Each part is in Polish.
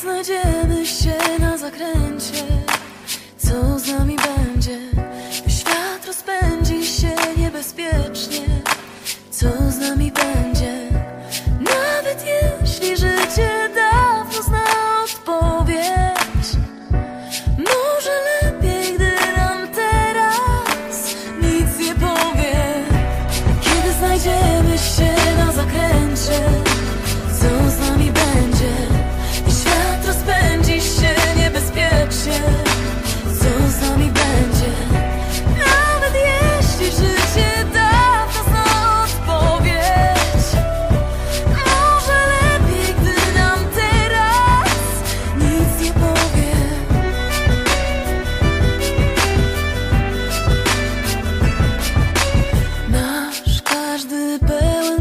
Znajdziemy się na zakręcie Co z nami będzie?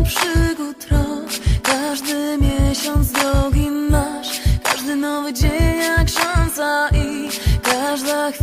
Przygód rok. Każdy miesiąc drogi nasz Każdy nowy dzień jak szansa i Każda chwila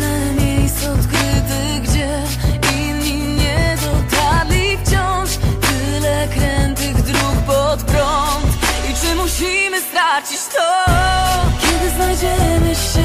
stracić to. Kiedy znajdziemy się